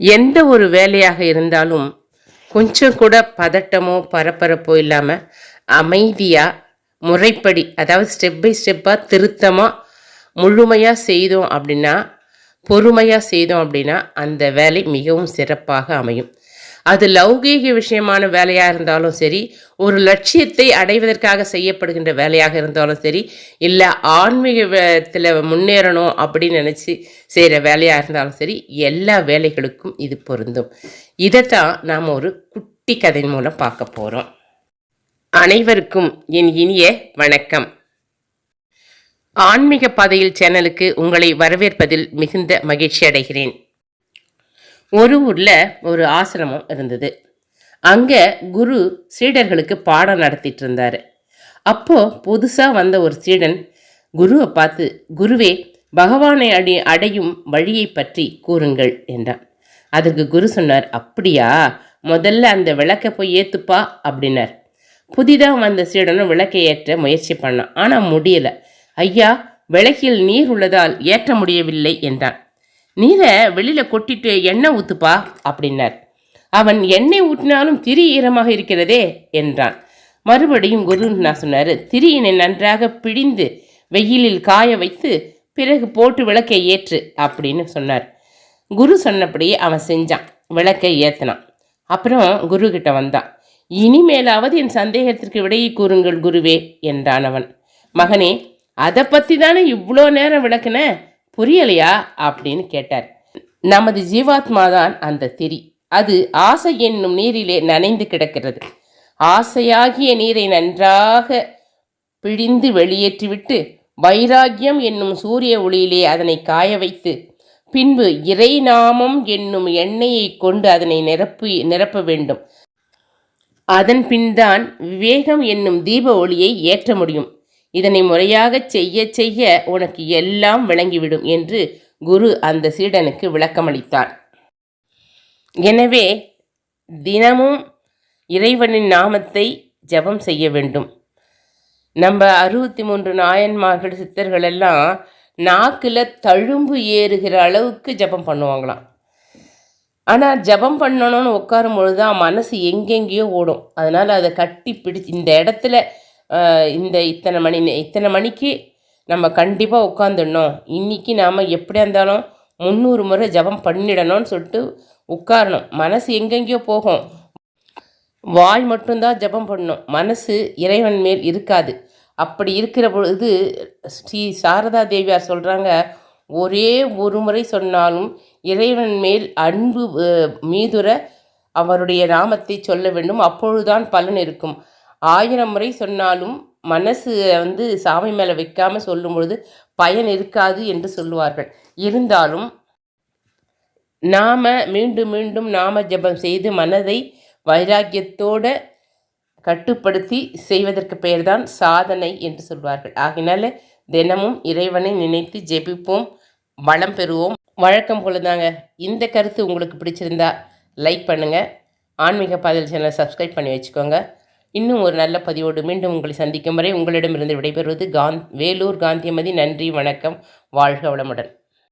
எந்த ஒரு வேலையாக இருந்தாலும் கொஞ்சம் கூட பதட்டமோ பரபரப்போ இல்லாமல் அமைதியாக முறைப்படி அதாவது ஸ்டெப் பை ஸ்டெப்பாக திருத்தமாக முழுமையாக செய்தோம் அப்படின்னா பொறுமையாக செய்தோம் அப்படின்னா அந்த வேலை மிகவும் சிறப்பாக அமையும். அது லௌகீக விஷயமான வேலையாக இருந்தாலும் சரி ஒரு லட்சியத்தை அடைவதற்காக செய்யப்படுகின்ற வேலையாக இருந்தாலும் சரி இல்லை ஆன்மீகத்தில் முன்னேறணும் அப்படின்னு நினச்சி செய்கிற வேலையாக இருந்தாலும் சரி எல்லா வேலைகளுக்கும் இது பொருந்தும். இதைத்தான் நாம் ஒரு குட்டி கதையின் மூலம் பார்க்க போகிறோம் அனைவருக்கும் என் இனிய வணக்கம். ஆன்மீக பாதையில் சேனலுக்கு உங்களை வரவேற்பதில் மிகுந்த மகிழ்ச்சி அடைகிறேன். ஒரு ஊரில் ஒரு ஆசிரமம் இருந்தது. அங்கே குரு சீடர்களுக்கு பாடம் நடத்திட்டு இருந்தார். அப்போது புதுசாக வந்த ஒரு சீடன் குருவை பார்த்து குருவே பகவானை அடி அடையும் வழியை பற்றி கூறுங்கள் என்றான். அதுக்கு குரு சொன்னார் அப்படியா? முதல்ல அந்த விளக்கை போய் ஏற்றுப்பா அப்படின்னார். புதிதாக வந்த சீடனும் விளக்கை ஏற்ற முயற்சி பண்ணான். ஆனால் முடியலை. ஐயா விளக்கில் நீர் உள்ளதால் ஏற்ற முடியவில்லை என்றான். நீரை வெளியில் கொட்டிட்டு எண்ணெய் ஊத்துப்பா அப்படின்னார். அவன் எண்ணெய் ஊற்றினாலும் திரி ஈரமாக இருக்கிறதே என்றான். மறுபடியும் குருன்னு நான் சொன்னார் திரியினை நன்றாக பிழிந்து வெயிலில் காய வைத்து பிறகு போட்டு விளக்கை ஏற்று அப்படின்னு சொன்னார். குரு சொன்னபடியே அவன் செஞ்சான் விளக்கை ஏற்றினான் அப்புறம் குரு கிட்ட வந்தான். இனிமேலாவது என் சந்தேகத்திற்கு விடையை கூறுங்கள் குருவே என்றான் அவன். மகனே அதை பற்றி தானே இவ்வளோ நேரம் விளக்குனேன் புரியலையா அப்படின்னு கேட்டார். நமது ஜீவாத்மா தான் அந்த திரி. அது ஆசை என்னும் நீரிலே நனைந்து கிடக்கிறது. ஆசையாகிய நீரை நன்றாக பிழிந்து வெளியேற்றிவிட்டு வைராக்கியம் என்னும் சூரிய ஒளியிலே அதனை காய வைத்து பின்பு இறை நாமம் என்னும் எண்ணெயை கொண்டு அதனை நிரப்பி நிரப்ப வேண்டும். அதன் பின்தான் விவேகம் என்னும் தீப ஒளியை ஏற்ற முடியும். இதனை முறையாகச் செய்ய செய்ய உனக்கு எல்லாம் விளங்கிவிடும் என்று குரு அந்த சீடனுக்கு விளக்கமளித்தார். எனவே தினமும் இறைவனின் நாமத்தை ஜெபம் செய்ய வேண்டும். நம்ம அறுபத்தி மூன்று நாயன்மார்கள் சித்தர்கள் எல்லாம் நாக்கில் தழும்பு ஏறுகிற அளவுக்கு ஜெபம் பண்ணுவாங்களாம். ஆனால் ஜெபம் பண்ணணும்னு உட்காரும் பொழுது தான் மனசு எங்கெங்கேயோ ஓடும். அதனால் அதை கட்டி பிடிச்சி இந்த இடத்துல இந்த இத்தனை மணி இத்தனை மணிக்கு நம்ம கண்டிப்பாக உட்காந்துடணும் இன்றைக்கி நாம் எப்படியா இருந்தாலும் முந்நூறு முறை ஜெபம் பண்ணிடணும்னு சொல்லிட்டு உட்காரணும். மனசு எங்கெங்கேயோ போகும். வாய் மட்டும்தான் ஜெபம் பண்ணணும். மனசு இறைவன் மேல் இருக்காது. அப்படி இருக்கிற பொழுது ஸ்ரீ சாரதா தேவியார் சொல்கிறாங்க ஒரே ஒரு முறை சொன்னாலும் இறைவன் மேல் அன்பு மீதுர அவருடைய நாமத்தை சொல்ல வேண்டும். அப்பொழுதுதான் பலன் இருக்கும். ஆயிரம் முறை சொன்னாலும் மனசு வந்து சாமி மேலே வைக்காமல் சொல்லும் பொழுது பயன் இருக்காது என்று சொல்லுவார்கள். இருந்தாலும் நாம் மீண்டும் மீண்டும் நாம ஜெபம் செய்து மனதை வைராக்கியத்தோட கட்டுப்படுத்தி செய்வதற்கு பெயர்தான் சாதனை என்று சொல்வார்கள். ஆகினால தினமும் இறைவனை நினைத்து ஜெபிப்போம் வளம் பெறுவோம். வழக்கம் போல தாங்க இந்த கருத்து உங்களுக்கு பிடிச்சிருந்தா லைக் பண்ணுங்கள் ஆன்மீக பாதல் சேனலை சப்ஸ்கிரைப் பண்ணி வச்சுக்கோங்க. இன்னும் ஒரு நல்ல பதிவோடு மீண்டும் உங்களை சந்திக்கும் வரை உங்களிடமிருந்து விடைபெறுவது காந்த் வேலூர் காந்தியமதி நன்றி வணக்கம். வாழ்க வளமுடன்.